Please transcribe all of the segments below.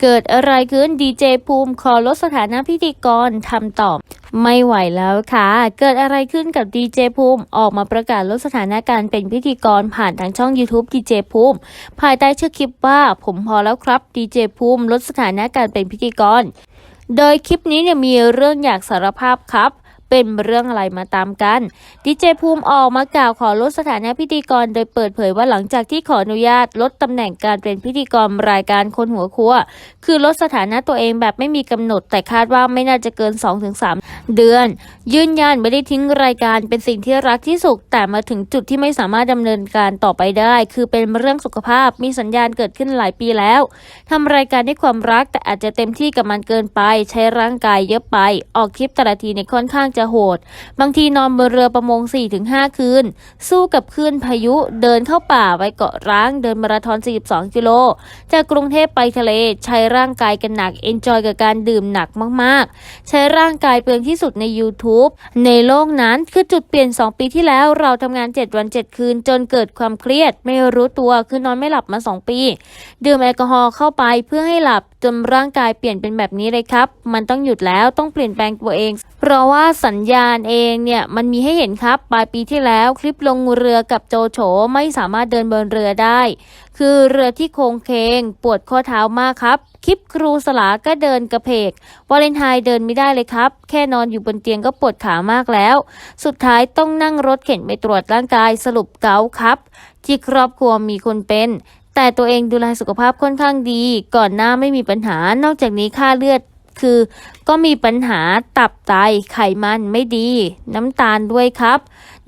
เกิดอะไรขึ้นดีเจภูมิขอลดสถานะพิธีกรทำตอบไม่ไหวแล้วค่ะ เกิดอะไรขึ้นกับดีเจภูมิ ออกมาประกาศลดสถานะการเป็นพิธีกรผ่านทางช่อง YouTube ดีเจภูมิ ภายใต้ชื่อคลิปว่าผมพอแล้วครับดีเจภูมิลดสถานะการเป็นพิธีกร โดยคลิปนี้เนี่ยมีเรื่องอยากสารภาพครับ เป็นเรื่องอะไรมาตามกันดีเจภูมิออกมากล่าวขอลดสถานะพิธีกร โดยเปิดเผยว่าหลังจากที่ขออนุญาตลดตำแหน่งการเป็นพิธีกรรายการคนหัวครัว คือลดสถานะตัวเองแบบไม่มีกำหนด แต่คาดว่าไม่น่าจะเกิน 2-3 เดือน ยืนยันไม่ได้ทิ้งรายการเป็นสิ่งที่รักที่สุดแต่มาถึงจุดที่ไม่สามารถดำเนินการต่อไปได้ คือเป็นเรื่องสุขภาพมีสัญญาณเกิดขึ้นหลายปีแล้วทำรายการด้วยความรักแต่อาจจะเต็มที่กับมันเกินไป ใช้ร่างกายเยอะไป ออกคลิปแต่ละทีเนี่ยค่อนข้างจะโหด บางทีนอนบนเรือประมง 4-5 คืน สู้กับคลื่นพายุเดินเข้าป่าไปเกาะร้างเดินมาราธอน 42 กิโล จากกรุงเทพไปทะเล ใช้ร่างกายกันหนักเอนจอยกับการดื่มหนักมากๆ ใช้ร่างกายเปลืองที่ที่สุดใน YouTube ในโลกนั้นคือจุดเปลี่ยน 2 ปีที่แล้วเราทำงาน 7 วัน 7 คืน จนเกิดความเครียด ไม่รู้ตัวคือนอนไม่หลับมา 2 ปี ดื่มแอลกอฮอล์เข้าไปเพื่อให้หลับจนร่างกายเปลี่ยนเป็นแบบนี้เลยครับ มันต้องหยุดแล้วต้องเปลี่ยนแปลงตัวเอง เพราะว่าสัญญาณเองเนี่ยมันมีให้เห็นครับปลายปีที่แล้วคลิปลงเรือกับโจโฉไม่สามารถเดินบนเรือได้ คือเรือที่โค้งเคงปวดข้อเท้ามากครับ คลิปครูสลาก็เดินกระเพกวาเลนไทน์เดินไม่ได้เลยครับ แค่นอนอยู่บนเตียงก็ปวดขามากแล้ว สุดท้ายต้องนั่งรถเข็นไปตรวจร่างกายสรุปเกาครับ ที่ครอบครัวมีคนเป็นแต่ตัวเองดูแลสุขภาพค่อนข้างดี ก่อนหน้าไม่มีปัญหานอกจากนี้ค่าเลือด คือ ก็มีปัญหาตับไตไขมันไม่ดี น้ำตาลด้วยครับ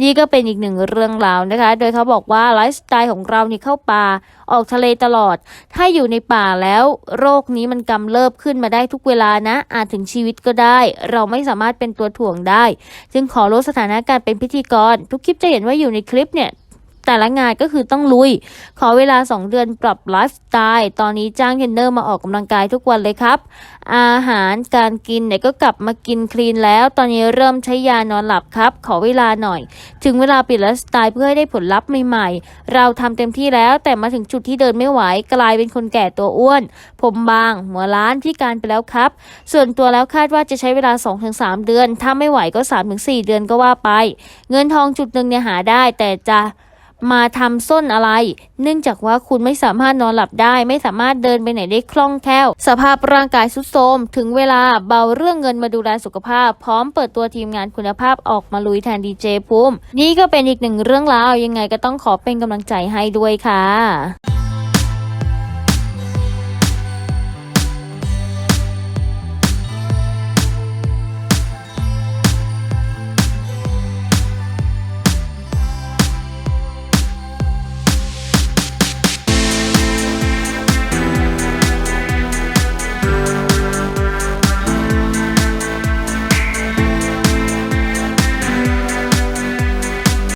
นี่ก็เป็นอีกหนึ่งเรื่องราวนะคะ โดยเขาบอกว่าไลฟ์สไตล์ของเรานี่เข้าป่าออกทะเลตลอด ถ้าอยู่ในป่าแล้วโรคนี้มันกำเริบขึ้นมาได้ทุกเวลานะ อาจถึงชีวิตก็ได้ เราไม่สามารถเป็นตัวถ่วงได้ จึงขอลดสถานะการเป็นพิธีกร ทุกคลิปจะเห็นว่าอยู่ในคลิปเนี่ย แต่ละงานก็คือต้องลุย ขอเวลา 2 เดือนปรับไลฟ์สไตล์ ตอนนี้จ้างเทรนเนอร์มาออกกำลังกายทุกวันเลยครับ อาหารการกินเนี่ยก็กลับมากินคลีนแล้ว ตอนนี้เริ่มใช้ยานอนหลับครับ ขอเวลาหน่อย ถึงเวลาเปลี่ยนไลฟ์สไตล์เพื่อให้ได้ผลลัพธ์ใหม่ๆ เราทำเต็มที่แล้ว แต่มาถึงจุดที่เดินไม่ไหว กลายเป็นคนแก่ตัวอ้วน ผมบาง หัวล้านที่การไปแล้วครับ ส่วนตัวแล้วคาดว่าจะใช้เวลา 2-3 เดือน ถ้าไม่ไหวก็ 3-4 เดือนก็ว่าไป เงินทองจุดหนึ่งเนี่ยหาได้แต่จะ มาทำส้นอะไร เนื่องจากว่าคุณไม่สามารถนอนหลับได้ ไม่สามารถเดินไปไหนได้คล่องแคล่ว สภาพร่างกายสุดโทรมถึงเวลาเบาเรื่องเงินมาดูแลสุขภาพ พร้อมเปิดตัวทีมงานคุณภาพออกมาลุยแทนดีเจภูมินี่ก็เป็นอีกหนึ่งเรื่องราวยังไงก็ต้องขอเป็นกำลังใจให้ด้วยค่ะ